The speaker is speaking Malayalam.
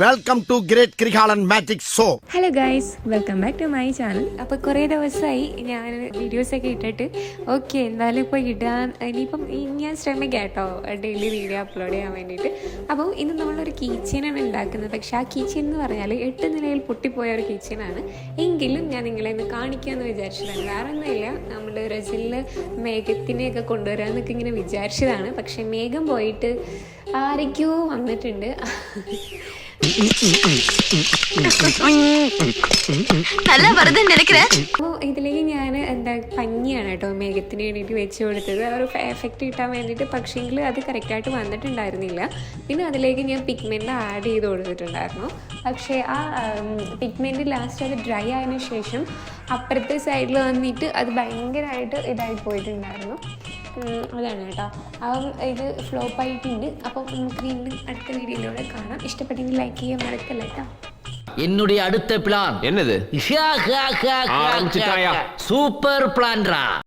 Welcome to great ക്രിഹാളൻ magic show hello guys welcome back to my channel അപ്പോൾ കുറേ ദിവസമായി ഞാൻ വീഡിയോസ് ഒക്കെ ഇട്ടിട്ട് ഓക്കെ എന്തായാലും ഇപ്പോൾ ഇടാൻ ഇനിയിപ്പം ഞാൻ ശ്രമിക്കാം കേട്ടോ ഡെയിലി വീഡിയോ അപ്ലോഡ് ചെയ്യാൻ വേണ്ടിയിട്ട്. അപ്പോൾ ഇന്ന് നമ്മളൊരു കിച്ചനാണ് ഉണ്ടാക്കുന്നത്. പക്ഷേ ആ കിച്ചൻ എന്ന് പറഞ്ഞാൽ എട്ട് നിലയിൽ പൊട്ടിപ്പോയ ഒരു കിച്ചനാണ് എങ്കിലും ഞാൻ നിങ്ങളെ ഒന്ന് കാണിക്കാമെന്ന് വിചാരിച്ചതാണ്. വേറെ ഒന്നുമില്ല നമ്മൾ റസിലിൽ മേഘത്തിനെയൊക്കെ കൊണ്ടുവരാമെന്നൊക്കെ ഇങ്ങനെ വിചാരിച്ചതാണ്. പക്ഷേ മേഘം പോയിട്ട് ആരൊക്കെയോ വന്നിട്ടുണ്ട്. നല്ല വെറുതെ അപ്പോൾ ഇതിലേക്ക് ഞാൻ എന്താ പഞ്ഞിയാണ് കേട്ടോ മേഘത്തിന് വേണ്ടിയിട്ട് വെച്ച് കൊടുത്തത്. ഒരു എഫക്റ്റ് കിട്ടാൻ വേണ്ടിയിട്ട്. പക്ഷേങ്കിൽ അത് കറക്റ്റായിട്ട് വന്നിട്ടുണ്ടായിരുന്നില്ല. പിന്നെ അതിലേക്ക് ഞാൻ പിഗ്മെന്റ് ആഡ് ചെയ്ത് കൊടുത്തിട്ടുണ്ടായിരുന്നു. പക്ഷേ ആ പിഗ്മെന്റ് ലാസ്റ്റ് അത് ഡ്രൈ ആയതിനു ശേഷം അപ്പുറത്തെ സൈഡിൽ വന്നിട്ട് അത് ഭയങ്കരമായിട്ട് ഇതായി പോയിട്ടുണ്ടായിരുന്നു. അതാണ് കേട്ടോ അപ്പം ഇത് ഫ്ലോപ്പ് ആയിട്ടുണ്ട് അപ്പം നമുക്ക് വീണ്ടും അടുത്ത വീഡിയോയിലൂടെ കാണാം ഇഷ്ടപ്പെട്ടെങ്കിൽ ലൈക്ക് ചെയ്യാൻ മറക്കല്ല കേട്ടോ என்னுடைய அடுத்த பிளான் என்னது ஆரம்பிச்சிட்டாயா? சூப்பர் பிளான்ரா